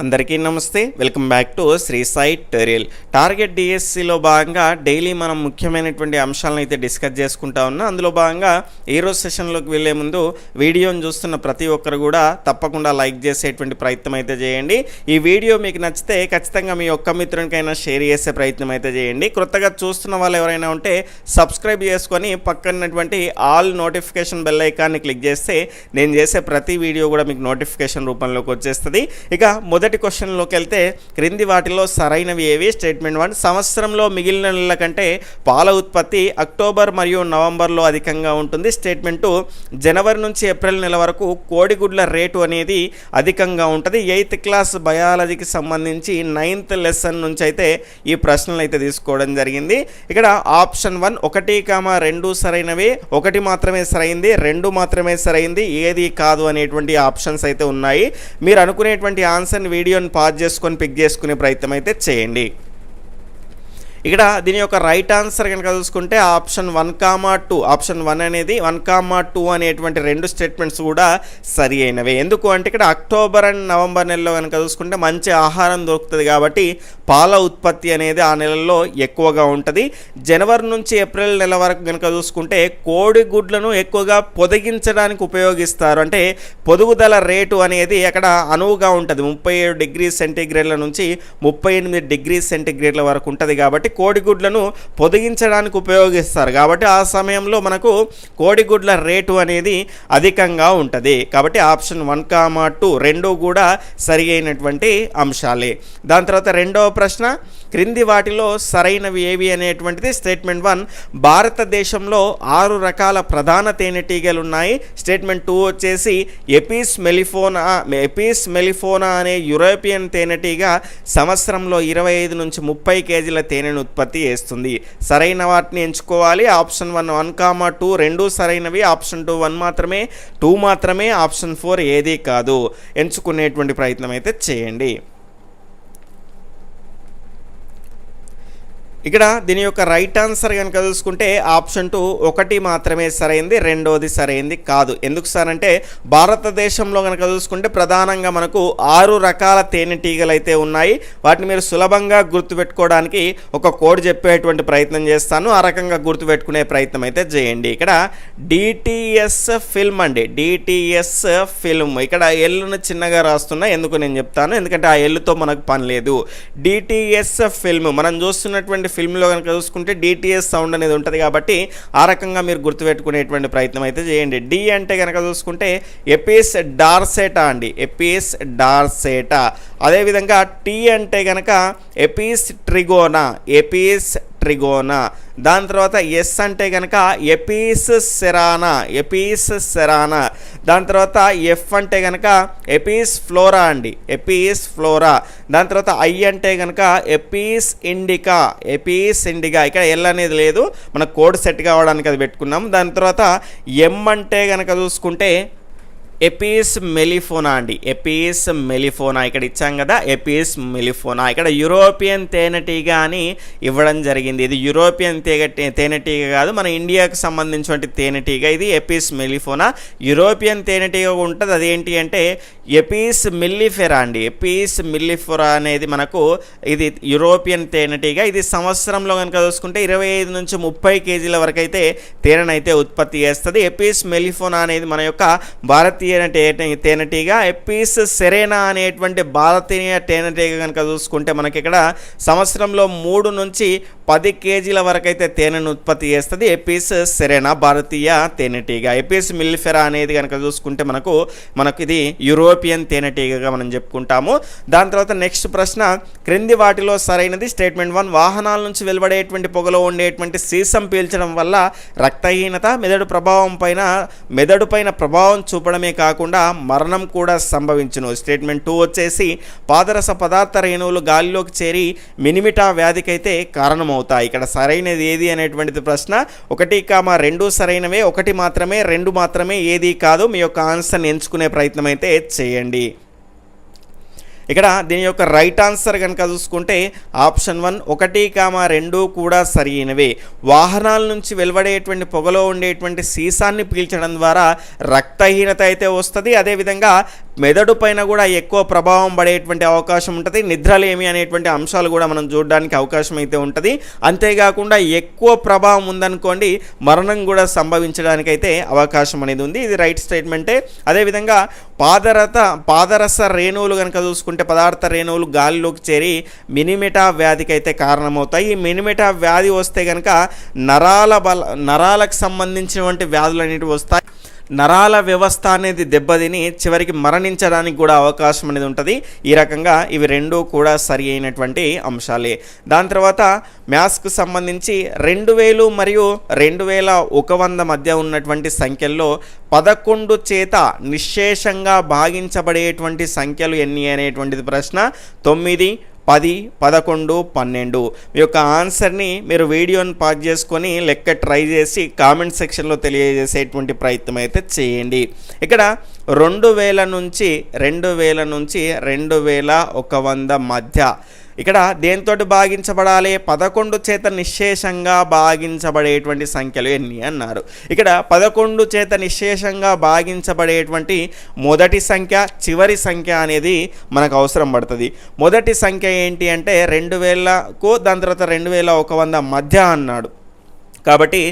అందరికీ నమస్తే. Welcome back to Sri Sai టెరియల్ target డిఎస్సిలో భాగంగా డైలీ మనం ముఖ్యమైనటువంటి అంశాలను అయితే డిస్కస్ చేసుకుంటా ఉన్నాం అందులో భాగంగా ఈరోజు సెషన్లోకి వెళ్ళే ముందు వీడియోని చూస్తున్న ప్రతి ఒక్కరు కూడా తప్పకుండా లైక్ చేసేటువంటి ప్రయత్నం అయితే చేయండి. ఈ వీడియో మీకు నచ్చితే ఖచ్చితంగా మీ ఒక్క మిత్రునికైనా షేర్ చేసే ప్రయత్నం అయితే చేయండి. కొత్తగా చూస్తున్న వాళ్ళు ఎవరైనా ఉంటే సబ్స్క్రైబ్ చేసుకొని పక్కనటువంటి ఆల్ నోటిఫికేషన్ బెల్ ఐకాన్ని క్లిక్ చేస్తే నేను చేసే ప్రతి వీడియో కూడా మీకు నోటిఫికేషన్ రూపంలోకి వచ్చేస్తుంది. ఇక మొదటి క్వశ్చన్లోకి వెళ్తే క్రింది వాటిలో సరైనవి ఏవి? Statement one. సంవత్సరంలో మిగిలిన నెలల కంటే పాల ఉత్పత్తి అక్టోబర్ మరియు నవంబర్లో అధికంగా ఉంటుంది. Statement two. జనవరి నుంచి ఏప్రిల్ నెల వరకు కోడిగుడ్ల రేటు అనేది అధికంగా ఉంటుంది. ఎయిత్ క్లాస్ బయాలజీకి సంబంధించి నైన్త్ లెసన్ నుంచి అయితే ఈ ప్రశ్నలు అయితే తీసుకోవడం జరిగింది. ఇక్కడ ఆప్షన్ వన్ ఒకటి కామ రెండు సరైనవి ఒకటి మాత్రమే సరైంది రెండు మాత్రమే సరైంది ఏది కాదు అనేటువంటి ఆప్షన్స్ అయితే ఉన్నాయి. మీరు అనుకునేటువంటి ఆన్సర్ని వీడియోని పాజ్ చేసుకొని పిక్ చేసుకునే ప్రయత్నం అయితే చేయండి. ఇక్కడ దీని యొక్క రైట్ ఆన్సర్ కనుక చూసుకుంటే option one comma two option one అనేది వన్ కామా టూ అనేటువంటి రెండు స్టేట్మెంట్స్ కూడా సరి అయినవి. ఎందుకు అంటే ఇక్కడ అక్టోబర్ అండ్ నవంబర్ నెలలో కనుక చూసుకుంటే మంచి ఆహారం దొరుకుతుంది కాబట్టి పాల ఉత్పత్తి అనేది ఆ నెలల్లో ఎక్కువగా ఉంటుంది. జనవరి నుంచి ఏప్రిల్ నెల వరకు కనుక చూసుకుంటే కోడి గుడ్లను ఎక్కువగా పొదిగించడానికి ఉపయోగిస్తారు. అంటే పొదుగుదల రేటు అనేది అక్కడ అనువుగా ఉంటుంది. ముప్పై ఏడు డిగ్రీ సెంటీగ్రేడ్ల నుంచి ముప్పై ఎనిమిది డిగ్రీ సెంటీగ్రేడ్ల వరకు ఉంటుంది కాబట్టి కోడిగుడ్లను పొదిగించడానికి ఉపయోగిస్తారు. కాబట్టి ఆ సమయంలో మనకు కోడిగుడ్ల రేటు అనేది అధికంగా ఉంటుంది. కాబట్టి ఆప్షన్ వన్ కామా టూ రెండు కూడా సరి అయినటువంటి అంశాలే. దాని తర్వాత రెండవ ప్రశ్న క్రింది వాటిలో సరైనవి ఏవి అనేటువంటిది స్టేట్మెంట్ వన్ భారతదేశంలో ఆరు రకాల ప్రధాన తేనెటీగలు ఉన్నాయి. స్టేట్మెంట్ టూ వచ్చేసి ఎపీస్ మెలిఫోనా ఎపీస్ మెలిఫోనా అనే యూరోపియన్ తేనెటీగ సంవత్సరంలో ఇరవై ఐదు నుంచి ముప్పై కేజీల తేనెను ఉత్పత్తి చేస్తుంది. సరైన వాటిని ఎంచుకోవాలి. Option one one comma two రెండు సరైనవి. ఆప్షన్ టూ వన్ మాత్రమే. టూ మాత్రమే. ఆప్షన్ ఫోర్ ఏది కాదు. ఎంచుకునేటువంటి ప్రయత్నం అయితే చేయండి. ఇక్కడ దీని యొక్క రైట్ ఆన్సర్ కనుక చూసుకుంటే ఆప్షన్ టూ ఒకటి మాత్రమే సరైంది రెండోది సరైంది కాదు. ఎందుకు సార్ అంటే భారతదేశంలో కనుక చూసుకుంటే ప్రధానంగా మనకు ఆరు రకాల తేనెటీగలు అయితే ఉన్నాయి. వాటిని మీరు సులభంగా గుర్తుపెట్టుకోవడానికి ఒక కోడ్ చెప్పేటువంటి ప్రయత్నం చేస్తాను. ఆ రకంగా గుర్తుపెట్టుకునే ప్రయత్నం అయితే చేయండి. ఇక్కడ డిటిఎస్ ఫిల్మ్ అండి. డిటిఎస్ ఫిల్మ్ ఇక్కడ ఎల్లును చిన్నగా రాస్తున్నా ఎందుకు నేను చెప్తాను? ఎందుకంటే ఆ ఎల్లుతో మనకు పని లేదు. డిటిఎస్ ఫిల్మ్ మనం చూస్తున్నటువంటి ఫిల్మ్లో కనుక చూసుకుంటే డిటిఎస్ సౌండ్ అనేది ఉంటుంది కాబట్టి ఆ రకంగా మీరు గుర్తుపెట్టుకునేటువంటి ప్రయత్నం అయితే చేయండి. డి అంటే కనుక చూసుకుంటే ఎపిఎస్ డార్సేటా అండి. Apis dorsata. అదేవిధంగా టీ అంటే కనుక ఎపిస్ ట్రిగోనా. ఎపీస్ ట్రిగోనా. దాని తర్వాత ఎస్ అంటే కనుక ఎపీస్ సెరానా ఎపీస్ సెరానా. దాని తర్వాత ఎఫ్ అంటే కనుక ఎపీస్ ఫ్లోరా అండి ఎపీస్ ఫ్లోరా. దాని తర్వాత ఐ అంటే కనుక ఎపీస్ ఇండికా ఎపీస్ ఇండికా ఇక్కడ ఎల్ అనేది లేదు మన కోడ్ సెట్ కావడానికి అది పెట్టుకున్నాం దాని తర్వాత ఎం అంటే కనుక చూసుకుంటే ఎపిస్ మెలిఫోనా అండి. ఎపిస్ మెలిఫోనా ఇక్కడ ఇచ్చాం కదా ఎపిస్ మెలిఫోనా. ఇక్కడ యూరోపియన్ తేనెటీగ అని ఇవ్వడం జరిగింది. ఇది యూరోపియన్ తేగ తేనెటీగ కాదు మన ఇండియాకు సంబంధించినటువంటి తేనెటీగ. ఇది ఎపిస్ మెలిఫోనా. యూరోపియన్ తేనెటీగ ఉంటుంది అదేంటి అంటే ఎపిస్ మిల్లిఫెరా అండి. ఎపిస్ మిల్లిఫెరా అనేది మనకు ఇది యూరోపియన్ తేనెటీగ. ఇది సంవత్సరంలో కనుక చూసుకుంటే ఇరవై ఐదు నుంచి ముప్పై కేజీల వరకు అయితే తేనెనైతే ఉత్పత్తి చేస్తుంది. ఎపిస్ మెలిఫోనా అనేది మన యొక్క భారతీయ భారతీయ తేనెటీగ ఎపీస్ సెరేనా అనేటువంటి భారతీయ తేనెటీగ కనుక చూసుకుంటే మనకి ఇక్కడ సంవత్సరంలో మూడు నుంచి పది కేజీల వరకైతే తేనెను ఉత్పత్తి చేస్తుంది. ఏపీస్ సెరేనా భారతీయ తేనెటీగ ఏపీస్ మిల్ఫెరా అనేది కనుక చూసుకుంటే మనకు మనకు ఇది యూరోపియన్ తేనెటీగగా మనం చెప్పుకుంటాము. దాని తర్వాత నెక్స్ట్ ప్రశ్న క్రింది వాటిలో సరైనది స్టేట్మెంట్ వన్ వాహనాల నుంచి వెలువడేటువంటి పొగలో ఉండేటువంటి సీసం పీల్చడం వల్ల రక్తహీనత మెదడు ప్రభావం పైన మెదడు పైన ప్రభావం చూపడమే కాకుండా మరణం కూడా సంభవించును. స్టేట్మెంట్ టూ వచ్చేసి పాదరస పదార్థ రేణువులు గాలిలోకి చేరి మినిమిటా వ్యాధికైతే అవుతాయి ఇక్కడ సరైనది ఏది అనేటువంటిది ప్రశ్న ఒకటి కామ రెండు సరైనవే ఒకటి మాత్రమే రెండు మాత్రమే ఏది కాదు మీ యొక్క ఆన్సర్ని ఎంచుకునే ప్రయత్నం అయితే చేయండి. ఇక్కడ దీని యొక్క రైట్ ఆన్సర్ కనుక చూసుకుంటే ఆప్షన్ వన్ ఒకటి కామ రెండు కూడా సరైనవే. వాహనాల నుంచి వెలువడేటువంటి పొగలో ఉండేటువంటి సీసాన్ని పీల్చడం ద్వారా రక్తహీనత అయితే వస్తుంది. అదేవిధంగా మెదడు పైన కూడా ఎక్కువ ప్రభావం పడేటువంటి అవకాశం ఉంటుంది. నిద్రలేమి అనేటువంటి అంశాలు కూడా మనం చూడడానికి అవకాశం అయితే ఉంటుంది. అంతేకాకుండా ఎక్కువ ప్రభావం ఉందనుకోండి మరణం కూడా సంభవించడానికి అయితే అవకాశం అనేది ఉంది. ఇది రైట్ స్టేట్మెంటే. అదేవిధంగా పాదరత పాదరస రేణువులు కనుక చూసుకుంటే పదార్థ రేణువులు గాలిలోకి చేరి మినిమిటా వ్యాధికి అయితే కారణమవుతాయి. ఈ మినిమిటా వ్యాధి వస్తే కనుక నరాల బల నరాలకు సంబంధించినటువంటి వ్యాధులు అనేటివి వస్తాయి. నరాల వ్యవస్థ అనేది దెబ్బతిని చివరికి మరణించడానికి కూడా అవకాశం అనేది ఉంటుంది. ఈ రకంగా ఇవి రెండూ కూడా సరి అయినటువంటి అంశాలే. దాని తర్వాత మ్యాథ్స్కు సంబంధించి రెండు వేలు మరియు రెండు వేల ఒక వంద మధ్య ఉన్నటువంటి సంఖ్యల్లో పదకొండు చేత నిశ్శేషంగా భాగించబడేటువంటి సంఖ్యలు ఎన్ని అనేటువంటిది ప్రశ్న తొమ్మిది పది పదకొండు పన్నెండు. మీ యొక్క ఆన్సర్ని మీరు వీడియోని పాజ్ చేసుకొని లెక్క ట్రై చేసి కామెంట్ సెక్షన్లో తెలియజేసేటువంటి ప్రయత్నం అయితే చేయండి. ఇక్కడ రెండు వేల నుంచి రెండు వేల నుంచి రెండు వేల ఒక వంద మధ్య ఇక్కడ దేంతో భాగించబడాలి? పదకొండు చేత నిశ్శేషంగా భాగించబడేటువంటి సంఖ్యలు ఎన్ని అన్నారు. ఇక్కడ పదకొండు చేత నిశ్శేషంగా భాగించబడేటువంటి మొదటి సంఖ్య చివరి సంఖ్య అనేది మనకు అవసరం పడుతుంది. మొదటి సంఖ్య ఏంటి అంటే రెండు వేలకు దాని తర్వాత రెండు వేల ఒక వంద మధ్య అన్నాడు. కాబట్టి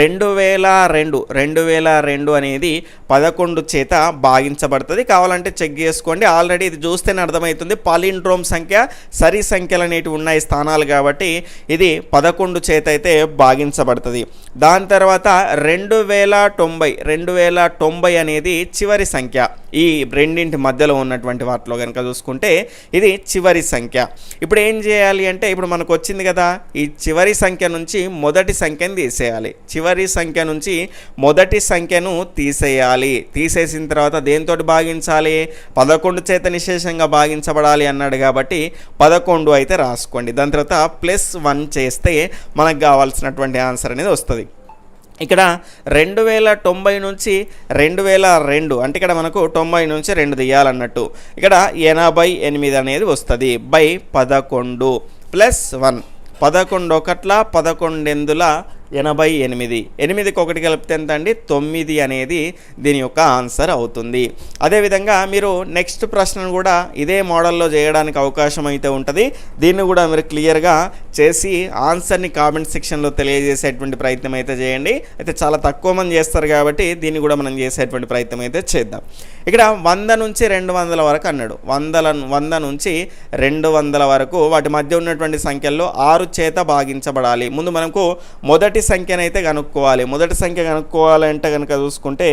రెండు వేల రెండు రెండు వేల రెండు అనేది పదకొండు చేత భాగించబడుతుంది. కావాలంటే చెక్ చేసుకోండి. ఆల్రెడీ ఇది చూస్తేనే అర్థమవుతుంది. పాలిండ్రోమ్ సంఖ్య సరి సంఖ్యలు అనేటివి ఉన్నాయి స్థానాలు కాబట్టి ఇది పదకొండు చేత అయితే భాగించబడుతుంది. దాని తర్వాత రెండు వేల తొంభై రెండు వేల తొంభై అనేది చివరి సంఖ్య. ఈ రెండింటి మధ్యలో ఉన్నటువంటి వాటిలో కనుక చూసుకుంటే ఇది చివరి సంఖ్య. ఇప్పుడు ఏం చేయాలి అంటే ఇప్పుడు మనకు వచ్చింది కదా ఈ చివరి సంఖ్య నుంచి మొదటి సంఖ్యని తీసేయాలి. చివరి సంఖ్య నుంచి మొదటి సంఖ్యను తీసేయాలి. తీసేసిన తర్వాత దేంతో భాగించాలి? పదకొండు చేత నిశేషంగా భాగించబడాలి అన్నాడు కాబట్టి పదకొండు అయితే రాసుకోండి. దాని తర్వాత ప్లస్ వన్ చేస్తే మనకు కావాల్సినటువంటి ఆన్సర్ అనేది వస్తుంది. ఇక్కడ రెండు వేల తొంభై నుంచి రెండు వేల రెండు అంటే ఇక్కడ మనకు తొంభై నుంచి రెండు తీయాలన్నట్టు. ఇక్కడ ఎనభై ఎనిమిది అనేది వస్తుంది బై పదకొండు ప్లస్ వన్. పదకొండు ఒకట్ల పదకొండెందుల ఎనభై ఎనిమిది. ఎనిమిదికి ఒకటి కలిపితే ఎంత అండి తొమ్మిది అనేది దీని యొక్క ఆన్సర్ అవుతుంది. అదేవిధంగా మీరు నెక్స్ట్ ప్రశ్నను కూడా ఇదే మోడల్లో చేయడానికి అవకాశం అయితే ఉంటుంది. దీన్ని కూడా మీరు క్లియర్గా చేసి ఆన్సర్ని కామెంట్ సెక్షన్లో తెలియజేసేటువంటి ప్రయత్నం అయితే చేయండి. అయితే చాలా తక్కువ మంది చేస్తారు కాబట్టి దీన్ని కూడా మనం చేసేటువంటి ప్రయత్నం అయితే చేద్దాం. ఇక్కడ వంద నుంచి రెండు వందల వరకు అన్నాడు. వందల వంద నుంచి రెండు వందల వరకు వాటి మధ్య ఉన్నటువంటి సంఖ్యల్లో ఆరు చేత భాగించబడాలి. ముందు మనకు మొదటి సంఖ్యనైతే కనుక్కోవాలి. మొదటి సంఖ్య కనుక్కోవాలంటే కనుక చూసుకుంటే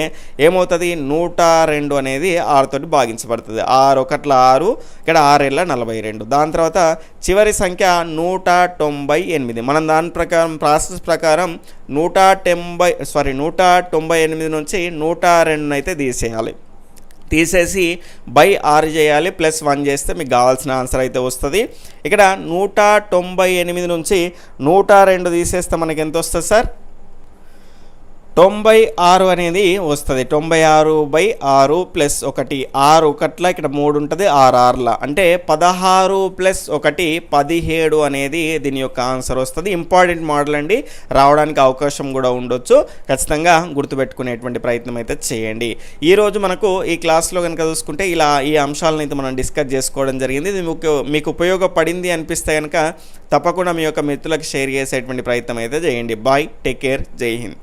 ఏమవుతుంది? నూట రెండు అనేది ఆరుతోటి భాగించబడుతుంది. ఆరు ఒకట్ల ఆరు ఇక్కడ ఆరేళ్ళ నలభై రెండు. దాని తర్వాత చివరి సంఖ్య నూట తొంభై ఎనిమిది. మనం దాని ప్రకారం ప్రాసెస్ ప్రకారం నూట తొంభై సారీ నూట తొంభై ఎనిమిది నుంచి నూట రెండు అయితే తీసేయాలి. తీసేసి బై ఆరు చేయాలి ప్లస్ వన్ చేస్తే మీకు కావాల్సిన ఆన్సర్ అయితే వస్తుంది. ఇక్కడ నూట తొంభై ఎనిమిది నుంచి నూట రెండు తీసేస్తే మనకి ఎంత వస్తుంది సార్? తొంభై ఆరు అనేది వస్తుంది. తొంభై ఆరు బై ఆరు ప్లస్ ఒకటి. ఆరు ఒకట్ల ఇక్కడ మూడు ఉంటుంది ఆరు ఆరుల. అంటే పదహారు ప్లస్ ఒకటి పదిహేడు అనేది దీని యొక్క ఆన్సర్ వస్తుంది. ఇంపార్టెంట్ మోడల్ అండి. రావడానికి అవకాశం కూడా ఉండొచ్చు. ఖచ్చితంగా గుర్తుపెట్టుకునేటువంటి ప్రయత్నం అయితే చేయండి. ఈరోజు మనకు ఈ క్లాస్లో కనుక చూసుకుంటే ఇలా ఈ అంశాలను అయితే మనం డిస్కస్ చేసుకోవడం జరిగింది. ఇది మీకు మీకు ఉపయోగపడింది అనిపిస్తే కనుక తప్పకుండా మీ యొక్క మిత్రులకు షేర్ చేసేటువంటి ప్రయత్నం అయితే చేయండి. బాయ్ టేక్ కేర్ జై హింద్.